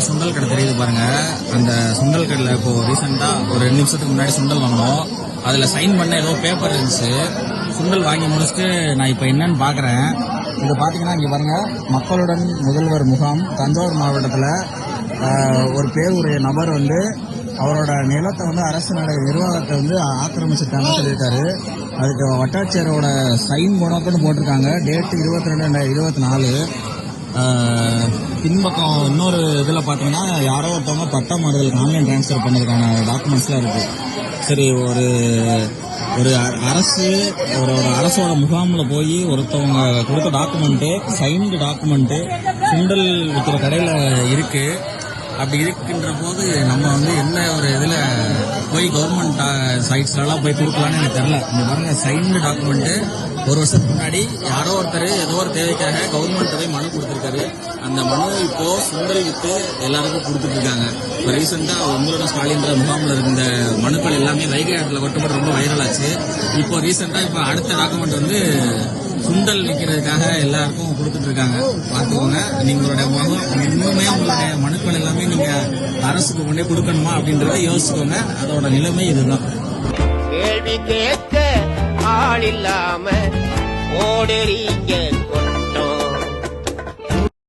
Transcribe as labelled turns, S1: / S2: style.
S1: ஒரு சுண்டல் கடை தெரியுது பாருங்க. அந்த சுண்டல் கடையில் இப்போ ரீசெண்டா ஒரு ரெண்டு நிமிஷத்துக்கு முன்னாடி சுண்டல் வாங்கினோம். அதுல சைன் பண்ண ஏதோ பேப்பர் இருந்துச்சு. சுண்டல் வாங்கி முடிச்சுட்டு நான் இப்போ என்னன்னு பாக்குறேன். இது பாத்தீங்கன்னா இங்க பாருங்க மக்களுடன் முதல்வர் முகாம் தஞ்சாவூர் மாவட்டத்தில் ஒரு பேருடைய நபர் வந்து அவரோட நிலத்தை வந்து அரசு நட நிர்வாகத்தை வந்து ஆக்கிரமிச்சிட்டாங்கன்னு சொல்லியிருக்காரு. அதுக்கு வட்டாட்சியரோட சைன் போனோக்குன்னு போட்டிருக்காங்க. டேட் இருபத்தி ரெண்டு இருபத்தி நாலு. பின்பக்கம் இன்னொரு இதில் பார்த்தீங்கன்னா யாரோ ஒருத்தவங்க பட்டா மாறுதலுக்கு ஆன்லைன் ட்ரான்ஸ்ஃபர் பண்ணதுக்கான டாக்குமெண்ட்ஸ்லாம் இருக்கு. சரி ஒரு ஒரு அ- அரசு ஒரு ஒரு அரசோட முகாமில் போய் ஒருத்தவங்க கொடுத்த டாக்குமெண்ட்டு சைன்டு டாக்குமெண்ட்டு சுண்டல் விற்கிற கடையில் இருக்கு. அப்படி இருக்கின்ற போது நம்ம வந்து என்ன ஒரு இதில் போய் கவர்மெண்ட் சைட்ஸ்லாம் போய் கொடுக்கலான்னு எனக்கு தெரில இந்த பாருங்க சைன்டு டாக்குமெண்ட்டு ஒரு வருஷத்துக்கு முன்னாடி யாரோ ஒருத்தர் ஏதோ ஒரு தேவைக்காக கவர்மெண்ட் போய் மனு கொடுத்துருக்காரு. அந்த மனு இப்போ சுந்தரி வித்து எல்லாருக்கும் கொடுத்துட்டு இருக்காங்க இப்போ ரீசெண்டா உங்களோட ஸ்டாலின்ற முகாமில் இருந்த மனுக்கள் எல்லாமே வைகை ஆற்றில் கொட்டப்பட்டு ரொம்ப வைரல் ஆச்சு. இப்போ ரீசெண்டாக இப்போ அடுத்த டாக்குமெண்ட் வந்து சுண்டல் நிற்கிறதுக்காக எல்லாருக்கும் கொடுத்துட்டு இருக்காங்க பார்த்துக்கோங்க நீங்களோட முகம் இன்னுமே உங்களுடைய மனுக்கள் எல்லாமே நீங்க அரசுக்கு கொண்டே கொடுக்கணுமா அப்படின்றத யோசிச்சுக்கோங்க அதோட நிலைமை இதுதான்.
S2: கேள்வி கேட்க ஆள் இல்லாம ஓடுறீங்க.